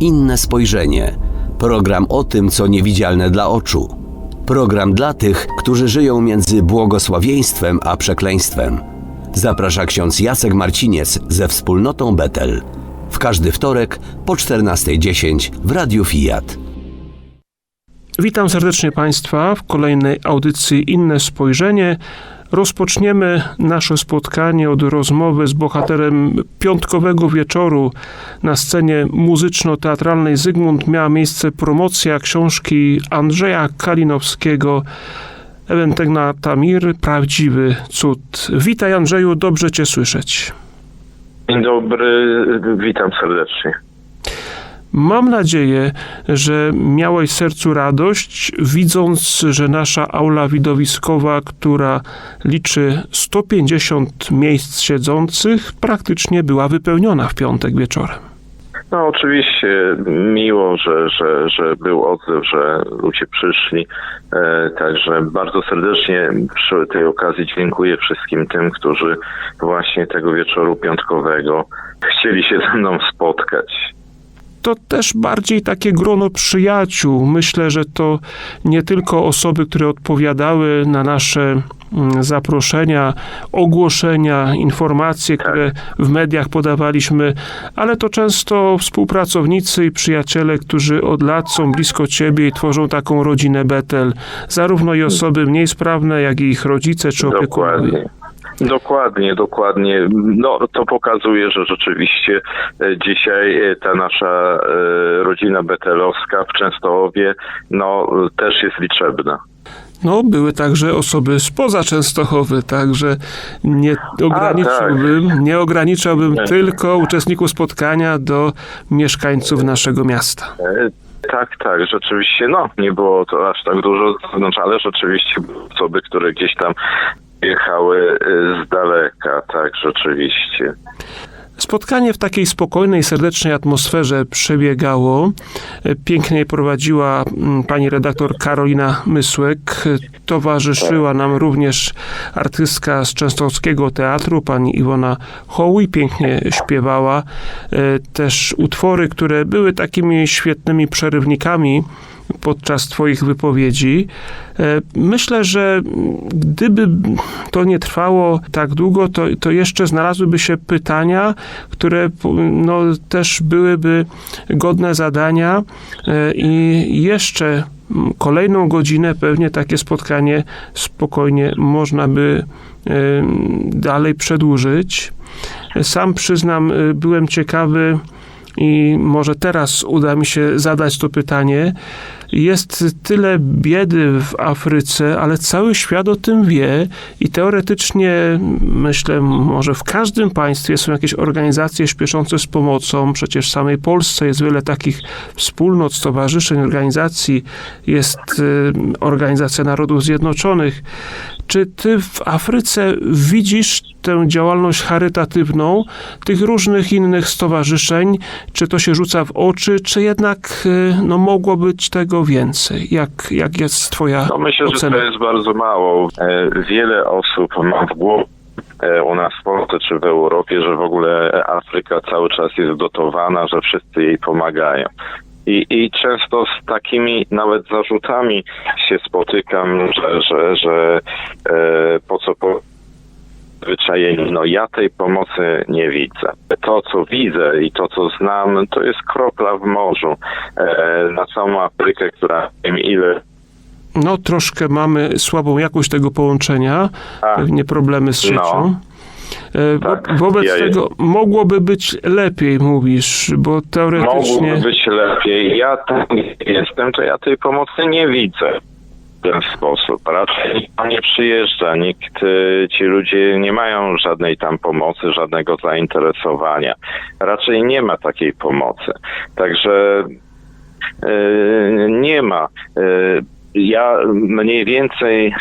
Inne spojrzenie. Program o tym, co niewidzialne dla oczu. Program dla tych, którzy żyją między błogosławieństwem a przekleństwem. Zaprasza ksiądz Jacek Marciniec ze wspólnotą Betel. W każdy wtorek po 14.10 w Radiu Fiat. Witam serdecznie Państwa w kolejnej audycji Inne Spojrzenie. Rozpoczniemy nasze spotkanie od rozmowy z bohaterem piątkowego wieczoru na scenie muzyczno-teatralnej Zygmunt. Miała miejsce promocja książki Andrzeja Kalinowskiego Ewentegna Tamir, Prawdziwy Cud. Witaj Andrzeju, dobrze Cię słyszeć. Dzień dobry, witam serdecznie. Mam nadzieję, że miałeś sercu radość, widząc, że nasza aula widowiskowa, która liczy 150 miejsc siedzących, praktycznie była wypełniona w piątek wieczorem. No oczywiście miło, że, że, że był odzew, że ludzie przyszli. E, także bardzo serdecznie przy tej okazji dziękuję wszystkim tym, którzy właśnie tego wieczoru piątkowego chcieli się ze mną spotkać to też bardziej takie grono przyjaciół. Myślę, że to nie tylko osoby, które odpowiadały na nasze mm, zaproszenia, ogłoszenia, informacje, tak. które w mediach podawaliśmy, ale to często współpracownicy i przyjaciele, którzy od lat są blisko ciebie i tworzą taką rodzinę Betel. Zarówno i osoby mniej sprawne, jak i ich rodzice czy opiekunowie. Dokładnie. Dokładnie, dokładnie. No to pokazuje, że rzeczywiście e, dzisiaj e, ta nasza e, rodzina betelowska w Częstochowie no też jest liczebna. No, były także osoby spoza Częstochowy, także nie ograniczyłbym, tak. nie ograniczałbym tylko uczestników spotkania do mieszkańców naszego miasta. Tak, tak, rzeczywiście, no, nie było to aż tak dużo zewnątrz, ale rzeczywiście osoby, które gdzieś tam jechały y, z daleka, tak, rzeczywiście. Spotkanie w takiej spokojnej, serdecznej atmosferze przebiegało. Pięknie prowadziła mm, pani redaktor Karolina Mysłek. Towarzyszyła nam również artystka z Częstochowskiego Teatru, pani Iwona Hołuj. Pięknie śpiewała e, też utwory, które były takimi świetnymi przerywnikami podczas Twoich wypowiedzi. E, myślę, że gdyby to nie trwało tak długo, to, to jeszcze znalazłyby się pytania, które no, też byłyby godne zadania e, i jeszcze kolejną godzinę pewnie takie spotkanie spokojnie można by e, dalej przedłużyć. Sam przyznam, byłem ciekawy, i może teraz uda mi się zadać to pytanie. Jest tyle biedy w Afryce, ale cały świat o tym wie i teoretycznie myślę, może w każdym państwie są jakieś organizacje śpieszące z pomocą. Przecież w samej Polsce jest wiele takich wspólnot, stowarzyszeń, organizacji. Jest y, Organizacja Narodów Zjednoczonych. Czy ty w Afryce widzisz tę działalność charytatywną tych różnych innych stowarzyszeń? Czy to się rzuca w oczy, czy jednak y, no, mogło być tego więcej? Jak, jak jest twoja no, myślę, ocena? że to jest bardzo mało. E, wiele osób ma w głowie e, u nas w Polsce czy w Europie, że w ogóle Afryka cały czas jest dotowana, że wszyscy jej pomagają. I, I często z takimi nawet zarzutami się spotykam, że, że, że e, po co po zwyczajeni. No ja tej pomocy nie widzę. To, co widzę i to, co znam, to jest kropla w morzu e, na całą Afrykę, która wiem ile no, troszkę mamy słabą jakość tego połączenia, A, pewnie problemy z siecią. No. E, tak, Wobec ja tego jest. mogłoby być lepiej, mówisz, bo teoretycznie... Mogłoby być lepiej. Ja tam jestem, to ja tej pomocy nie widzę ten sposób. Raczej nikt nie przyjeżdża, nikt, y, ci ludzie nie mają żadnej tam pomocy, żadnego zainteresowania. Raczej nie ma takiej pomocy. Także yy, nie ma. Yy, ja mniej więcej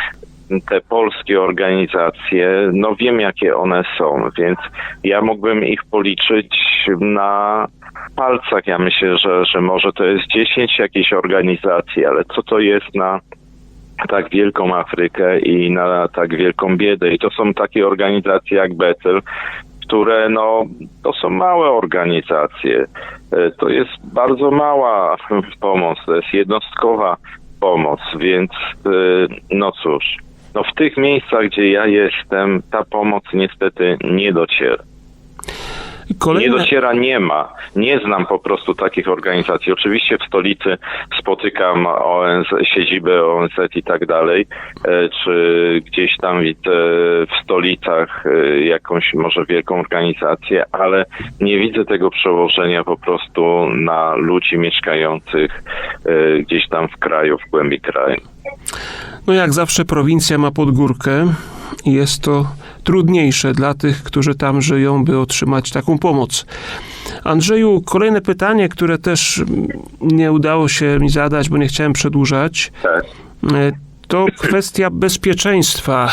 te polskie organizacje, no wiem jakie one są, więc ja mógłbym ich policzyć na palcach. Ja myślę, że, że może to jest 10 jakichś organizacji, ale co to jest na tak wielką Afrykę i na tak wielką biedę. I to są takie organizacje jak Betel, które no, to są małe organizacje. E, To jest bardzo mała pomoc, to jest jednostkowa pomoc, więc e, no cóż, no w tych miejscach, gdzie ja jestem, ta pomoc niestety nie dociera. Nie Kolejne, dociera, nie ma. Nie znam po prostu takich organizacji. Oczywiście w stolicy spotykam ONZ, siedzibę ONZ i tak dalej, e, czy gdzieś tam widzę w stolicach e, jakąś może wielką organizację, ale nie widzę tego przełożenia po prostu na ludzi mieszkających e, gdzieś tam w kraju, w głębi kraju. no jak zawsze prowincja ma podgórkę i jest to trudniejsze dla tych, którzy tam żyją, by otrzymać taką pomoc. Andrzeju, kolejne pytanie, które też nie udało się mi zadać, bo nie chciałem przedłużać. Tak. To kwestia bezpieczeństwa.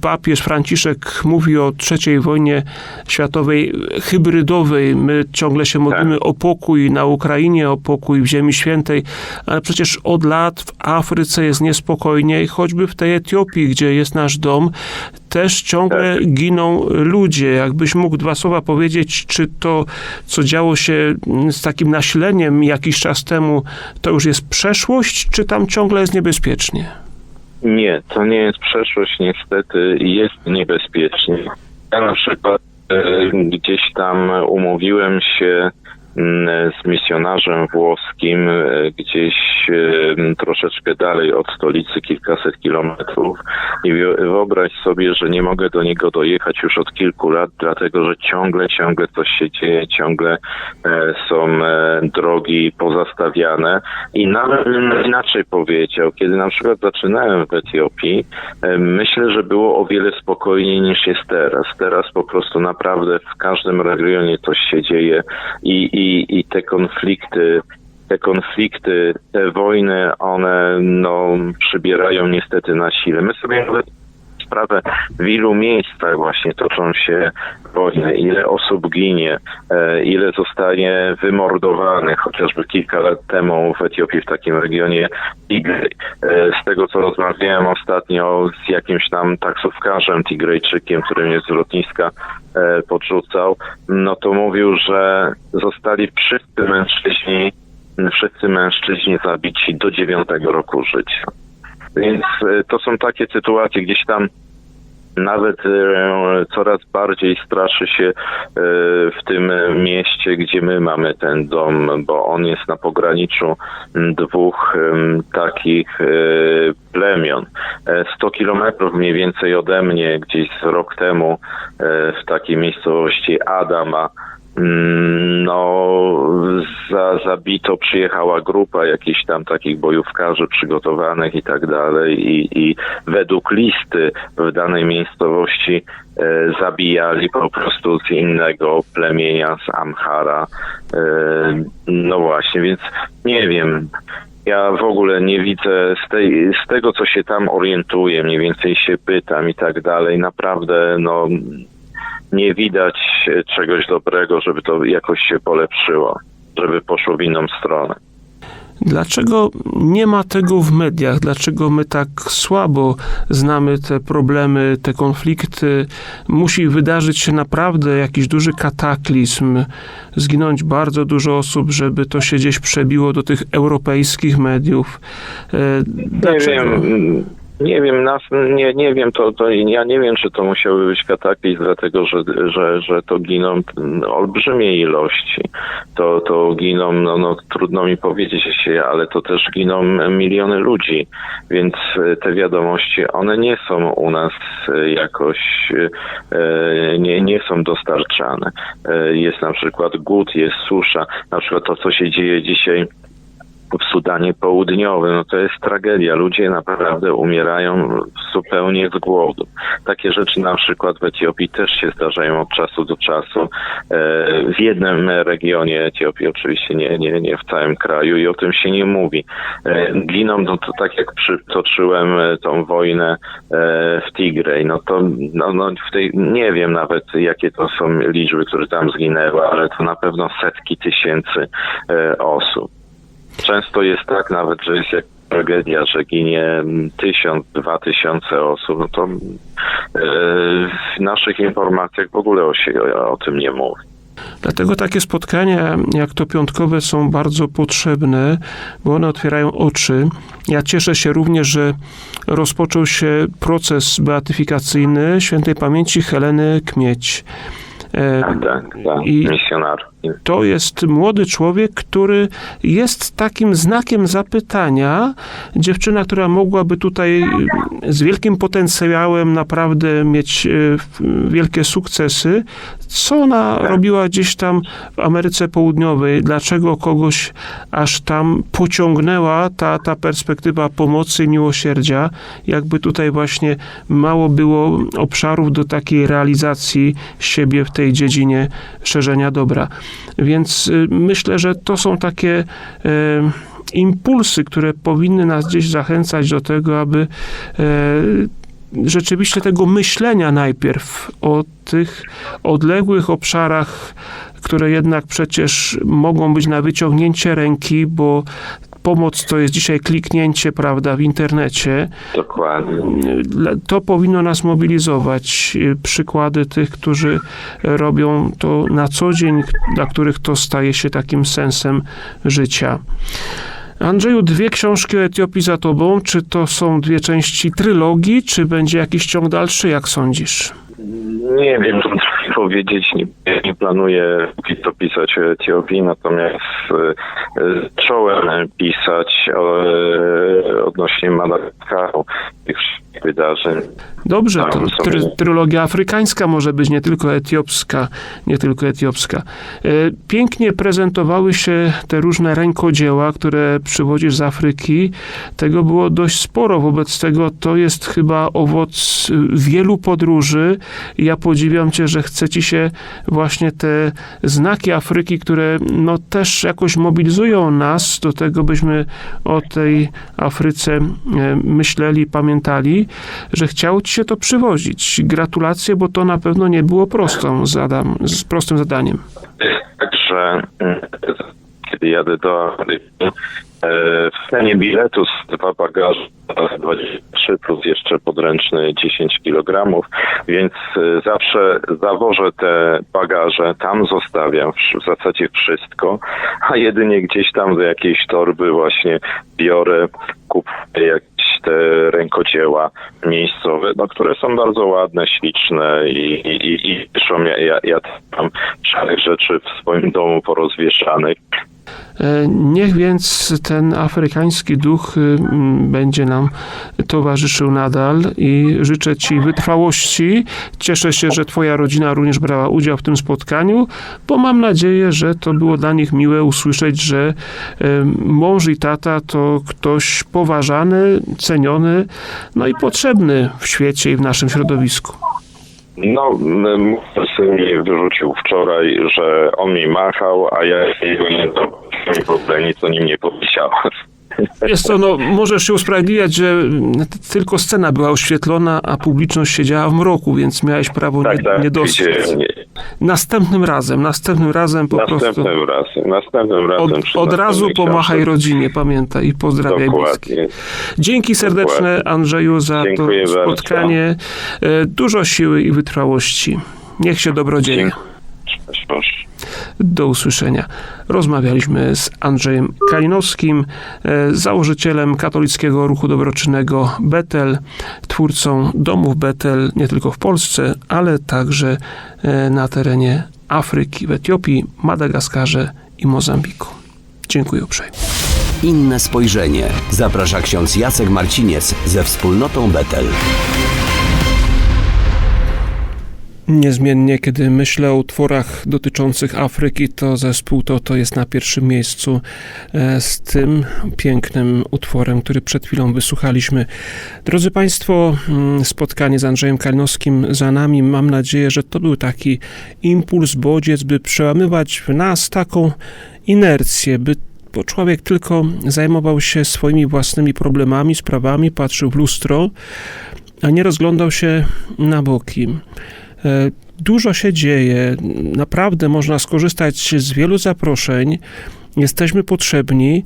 Papież Franciszek mówi o trzeciej wojnie światowej hybrydowej. My ciągle się modlimy o pokój na Ukrainie, o pokój w Ziemi Świętej, ale przecież od lat w Afryce jest niespokojnie i choćby w tej Etiopii, gdzie jest nasz dom, też ciągle giną ludzie. Jakbyś mógł dwa słowa powiedzieć, czy to, co działo się z takim nasileniem jakiś czas temu, to już jest przeszłość, czy tam ciągle jest niebezpiecznie? Nie, to nie jest przeszłość, niestety jest niebezpiecznie. Ja na przykład e, gdzieś tam umówiłem się z misjonarzem włoskim e, gdzieś e, troszeczkę dalej od stolicy, kilkaset kilometrów. I wyobraź sobie, że nie mogę do niego dojechać już od kilku lat, dlatego że ciągle, ciągle coś się dzieje, ciągle e, są drogi pozastawiane. I nawet inaczej powiedział, kiedy na przykład zaczynałem w Etiopii, myślę, że było o wiele spokojniej niż jest teraz. Teraz po prostu naprawdę w każdym regionie coś się dzieje i, i, i te konflikty te konflikty, te wojny, one no, przybierają niestety na sile. My sobie nawet sprawę, w ilu miejscach właśnie toczą się wojny, ile osób ginie, e, ile zostanie wymordowanych, chociażby kilka lat temu w Etiopii, w takim regionie Tigray. E, Z tego, co rozmawiałem ostatnio z jakimś tam taksówkarzem Tigrejczykiem, który mnie z lotniska e, podrzucał, no to mówił, że zostali wszyscy mężczyźni, wszyscy mężczyźni zabici do dziewiątego roku życia. Więc e, to są takie sytuacje, gdzieś tam nawet e, coraz bardziej straszy się e, w tym mieście, gdzie my mamy ten dom, bo on jest na pograniczu dwóch takich plemion. E, 100 kilometrów mniej więcej ode mnie, gdzieś rok temu w takiej miejscowości Adama, No, za, zabito przyjechała grupa jakichś tam takich bojówkarzy przygotowanych i tak dalej i, i według listy w danej miejscowości e, zabijali po prostu z innego plemienia, z Amhara. E, no właśnie, więc nie wiem. Ja w ogóle nie widzę z, tej, z tego, co się tam orientuję, mniej więcej się pytam i tak dalej. Naprawdę, no, nie widać czegoś dobrego, żeby to jakoś się polepszyło, żeby poszło w inną stronę. Dlaczego nie ma tego w mediach? Dlaczego my tak słabo znamy te problemy, te konflikty? Musi wydarzyć się naprawdę jakiś duży kataklizm, zginąć bardzo dużo osób, żeby to się gdzieś przebiło do tych europejskich mediów. E, Nie Dlaczego? wiem, nie wiem, nas, nie, nie wiem, to, to ja nie wiem, czy to musiały być kataklizm, dlatego że, że, że to giną olbrzymie ilości. To, to giną, no, no trudno mi powiedzieć się, ale to też giną miliony ludzi, więc te wiadomości, one nie są u nas jakoś, e, nie, nie są dostarczane. E, Jest na przykład głód, jest susza, na przykład to, co się dzieje dzisiaj w Sudanie Południowym, no to jest tragedia. Ludzie naprawdę umierają zupełnie z głodu. Takie rzeczy na przykład w Etiopii też się zdarzają od czasu do czasu. E, W jednym regionie Etiopii, oczywiście nie, nie, nie w całym kraju i o tym się nie mówi. E, Giną, no to tak jak przytoczyłem e, tą wojnę w Tigray, no to no, no w tej, nie wiem nawet jakie to są liczby, które tam zginęły, ale to na pewno setki tysięcy osób. Często jest tak nawet, że jest jak tragedia, że ginie mm, tysiąc, dwa tysiące osób, no to e, w naszych informacjach w ogóle o, się, o, tym nie mówi. Dlatego takie spotkania jak to piątkowe są bardzo potrzebne, bo one otwierają oczy. Ja cieszę się również, że rozpoczął się proces beatyfikacyjny świętej pamięci Heleny Kmieć. Tak, tak, tak. I-. To jest młody człowiek, który jest takim znakiem zapytania. Dziewczyna, która mogłaby tutaj z wielkim potencjałem naprawdę mieć e, wielkie sukcesy. Co ona robiła gdzieś tam w Ameryce Południowej? Dlaczego kogoś aż tam pociągnęła ta, ta perspektywa pomocy i miłosierdzia? Jakby tutaj właśnie mało było obszarów do takiej realizacji siebie w tej dziedzinie szerzenia dobra. Więc y, myślę, że to są takie e, impulsy, które powinny nas gdzieś zachęcać do tego, aby e, rzeczywiście tego myślenia najpierw o tych odległych obszarach, które jednak przecież mogą być na wyciągnięcie ręki, bo pomoc to jest dzisiaj kliknięcie, prawda, w internecie. Dokładnie. To powinno nas mobilizować. Y, Przykłady tych, którzy robią to na co dzień, dla których to staje się takim sensem życia. Andrzeju, dwie książki o Etiopii za tobą. Czy to są dwie części trylogii, czy będzie jakiś ciąg dalszy, jak sądzisz? Nie wiem, powiedzieć, nie, nie planuję co pisać o Etiopii, natomiast e, zacząłem pisać e, odnośnie Madagaskaru, tych wydarzeń. Dobrze, to try, trylogia afrykańska może być, nie tylko etiopska, nie tylko etiopska. E, Pięknie prezentowały się te różne rękodzieła, które przywodzisz z Afryki. Tego było dość sporo, wobec tego to jest chyba owoc y, wielu podróży. Ja podziwiam cię, że chce ci się właśnie te znaki Afryki, które no też jakoś mobilizują nas do tego, byśmy o tej Afryce e, myśleli, pamiętali, że chciało ci się to przywozić. Gratulacje, bo to na pewno nie było prostą zadam, z prostym zadaniem. Także mm, kiedy jadę do w cenie biletu są dwa bagaże 23 plus jeszcze podręczny 10 kg, więc e, zawsze zawożę te bagaże, tam zostawiam w zasadzie wszystko, a jedynie gdzieś tam do jakiejś torby właśnie biorę, kupuję jakieś te rękodzieła miejscowe, no, które są bardzo ładne, śliczne i, i, i, i ja, ja, tam szalek rzeczy w swoim domu porozwieszanych. E, Niech więc ten afrykański duch y, będzie nam towarzyszył nadal i życzę Ci wytrwałości. Cieszę się, że Twoja rodzina również brała udział w tym spotkaniu, bo mam nadzieję, że to było dla nich miłe usłyszeć, że e, mąż i tata to ktoś poważany, ceniony, no i potrzebny w świecie i w naszym środowisku. No, mój syn mi wyrzucił wczoraj, że on mi machał, a ja jego nie zobaczyłem, w ogóle nic o nim nie powiedziałem. Jest to, no, możesz się usprawiedliwiać, że tylko scena była oświetlona, a publiczność siedziała w mroku, więc miałeś prawo Tak, nie, tak, nie dostrzec. Następnym razem, następnym razem po prostu Następnym razem, następnym razem. od, od razu pomachaj książce. rodzinie, pamiętaj, i pozdrawiaj bliskich. Dokładnie. Dzięki serdeczne Dokładnie. Andrzeju za Dziękuję to bardzo. spotkanie. E, Dużo siły i wytrwałości. Niech się dobro dzieje. Cześć, Boże. Do usłyszenia. Rozmawialiśmy z Andrzejem Kalinowskim, e, założycielem katolickiego ruchu dobroczynnego Betel, twórcą domów Betel nie tylko w Polsce, ale także e, na terenie Afryki, w Etiopii, Madagaskarze i Mozambiku. Dziękuję uprzejmie. Inne spojrzenie. Zaprasza ksiądz Jacek Marciniec ze wspólnotą Betel. Niezmiennie, kiedy myślę o utworach dotyczących Afryki, to zespół to, to jest na pierwszym miejscu e, z tym pięknym utworem, który przed chwilą wysłuchaliśmy. Drodzy Państwo, mm, spotkanie z Andrzejem Kalinowskim za nami. Mam nadzieję, że to był taki impuls, bodziec, by przełamywać w nas taką inercję, by bo człowiek tylko zajmował się swoimi własnymi problemami, sprawami, patrzył w lustro, a nie rozglądał się na boki. E, Dużo się dzieje, naprawdę można skorzystać z wielu zaproszeń, jesteśmy potrzebni,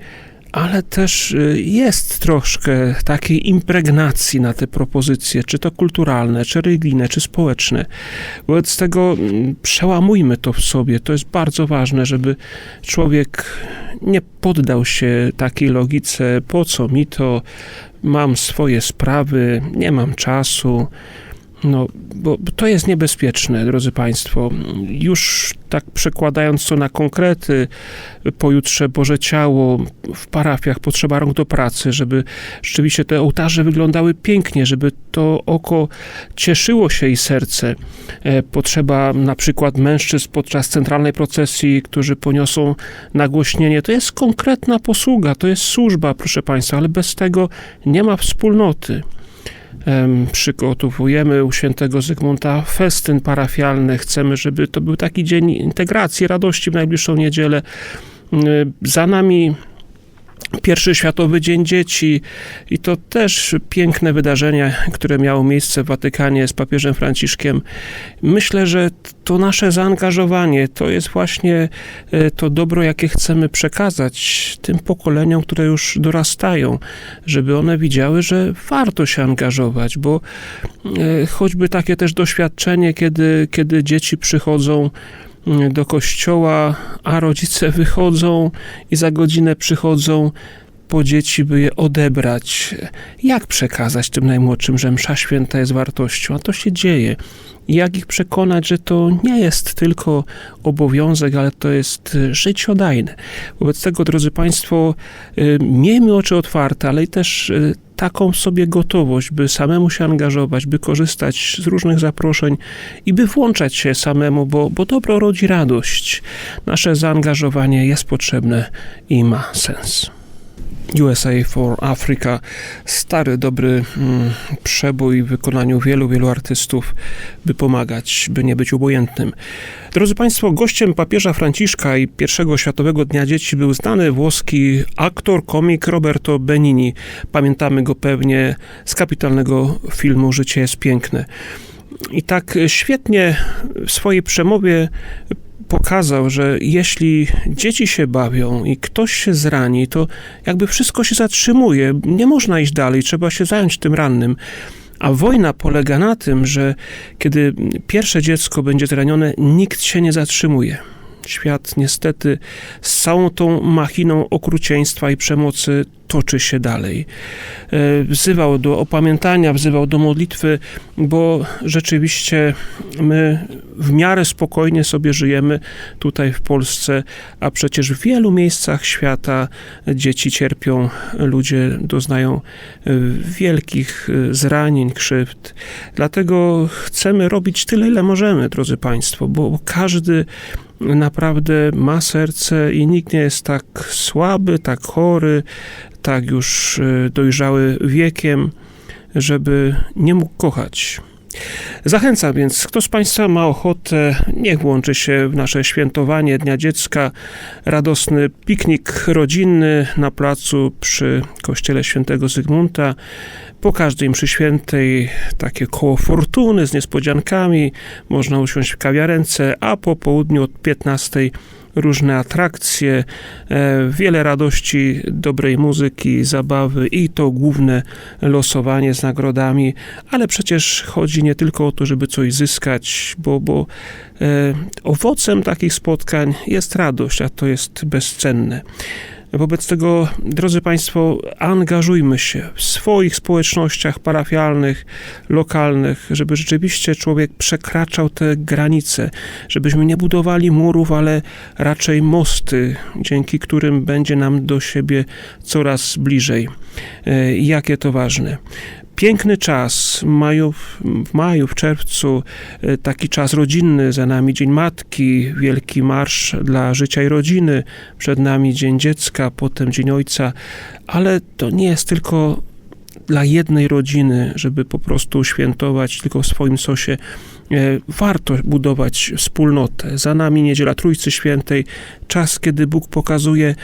ale też y, jest troszkę takiej impregnacji na te propozycje, czy to kulturalne, czy religijne, czy społeczne. Wobec tego mm, przełamujmy to w sobie. To jest bardzo ważne, żeby człowiek nie poddał się takiej logice, po co mi to, mam swoje sprawy, nie mam czasu. No, bo to jest niebezpieczne, drodzy Państwo. Już tak przekładając to na konkrety, pojutrze Boże Ciało, w parafiach potrzeba rąk do pracy, żeby rzeczywiście te ołtarze wyglądały pięknie, żeby to oko cieszyło się i serce. E, Potrzeba na przykład mężczyzn podczas centralnej procesji, którzy poniosą nagłośnienie. To jest konkretna posługa, to jest służba, proszę Państwa, ale bez tego nie ma wspólnoty. Em, Przygotowujemy u świętego Zygmunta festyn parafialny. Chcemy, żeby to był taki dzień integracji, radości w najbliższą niedzielę. Za nami Pierwszy Światowy Dzień Dzieci i to też piękne wydarzenie, które miało miejsce w Watykanie z papieżem Franciszkiem. Myślę, że to nasze zaangażowanie to jest właśnie e, to dobro, jakie chcemy przekazać tym pokoleniom, które już dorastają, żeby one widziały, że warto się angażować, bo e, choćby takie też doświadczenie, kiedy, kiedy dzieci przychodzą do kościoła, a rodzice wychodzą i za godzinę przychodzą po dzieci, by je odebrać. Jak przekazać tym najmłodszym, że msza święta jest wartością? A to się dzieje. Jak ich przekonać, że to nie jest tylko obowiązek, ale to jest y, życiodajne. Wobec tego, drodzy Państwo, y, miejmy oczy otwarte, ale i też y, taką sobie gotowość, by samemu się angażować, by korzystać z różnych zaproszeń i by włączać się samemu, bo, bo dobro rodzi radość. Nasze zaangażowanie jest potrzebne i ma sens. USA for Africa, stary, dobry mm, przebój w wykonaniu wielu, wielu artystów, by pomagać, by nie być obojętnym. Drodzy Państwo, gościem papieża Franciszka i pierwszego Światowego Dnia Dzieci był znany włoski aktor, komik Roberto Benini. Pamiętamy go pewnie z kapitalnego filmu Życie jest piękne. I tak świetnie w swojej przemowie pokazał, że jeśli dzieci się bawią i ktoś się zrani, to jakby wszystko się zatrzymuje. Nie można iść dalej, trzeba się zająć tym rannym. A wojna polega na tym, że kiedy pierwsze dziecko będzie zranione, nikt się nie zatrzymuje. Świat niestety z całą tą machiną okrucieństwa i przemocy toczy się dalej. E, Wzywał do opamiętania, wzywał do modlitwy, bo rzeczywiście my w miarę spokojnie sobie żyjemy tutaj w Polsce, a przecież w wielu miejscach świata dzieci cierpią, ludzie doznają e, wielkich e, zranień, krzywd. Dlatego chcemy robić tyle, ile możemy, drodzy Państwo, bo każdy naprawdę ma serce i nikt nie jest tak słaby, tak chory, tak już e, dojrzały wiekiem, żeby nie mógł kochać. Zachęcam więc, kto z Państwa ma ochotę, niech włączy się w nasze świętowanie Dnia Dziecka, radosny piknik rodzinny na placu przy kościele świętego Zygmunta. Po każdej mszy świętej takie koło fortuny z niespodziankami, można usiąść w kawiarence, a po południu od 15 różne atrakcje, e, wiele radości, dobrej muzyki, zabawy i to główne losowanie z nagrodami, ale przecież chodzi nie tylko o to, żeby coś zyskać, bo, bo e, owocem takich spotkań jest radość, a to jest bezcenne. Wobec tego, drodzy Państwo, angażujmy się w swoich społecznościach parafialnych, lokalnych, żeby rzeczywiście człowiek przekraczał te granice, żebyśmy nie budowali murów, ale raczej mosty, dzięki którym będzie nam do siebie coraz bliżej. E, Jakie to ważne piękny czas maju, w maju, w czerwcu, e, taki czas rodzinny, za nami Dzień Matki, wielki marsz dla życia i rodziny, przed nami Dzień Dziecka, potem Dzień Ojca, ale to nie jest tylko dla jednej rodziny, żeby po prostu świętować tylko w swoim sosie. E, Warto budować wspólnotę. Za nami niedziela Trójcy Świętej, czas, kiedy Bóg pokazuje: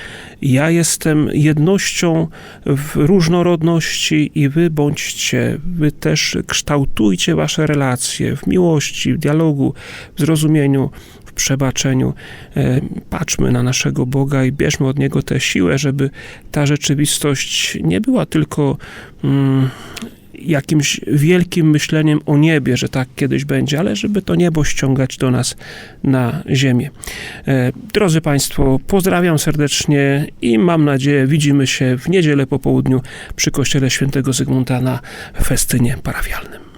Ja jestem jednością w różnorodności, i wy bądźcie, wy też kształtujcie wasze relacje w miłości, w dialogu, w zrozumieniu, przebaczeniu. E, Patrzmy na naszego Boga i bierzmy od Niego tę siłę, żeby ta rzeczywistość nie była tylko mm, jakimś wielkim myśleniem o niebie, że tak kiedyś będzie, ale żeby to niebo ściągać do nas na ziemię. E, Drodzy Państwo, pozdrawiam serdecznie i mam nadzieję widzimy się w niedzielę po południu przy Kościele Świętego Zygmunta na festynie parafialnym.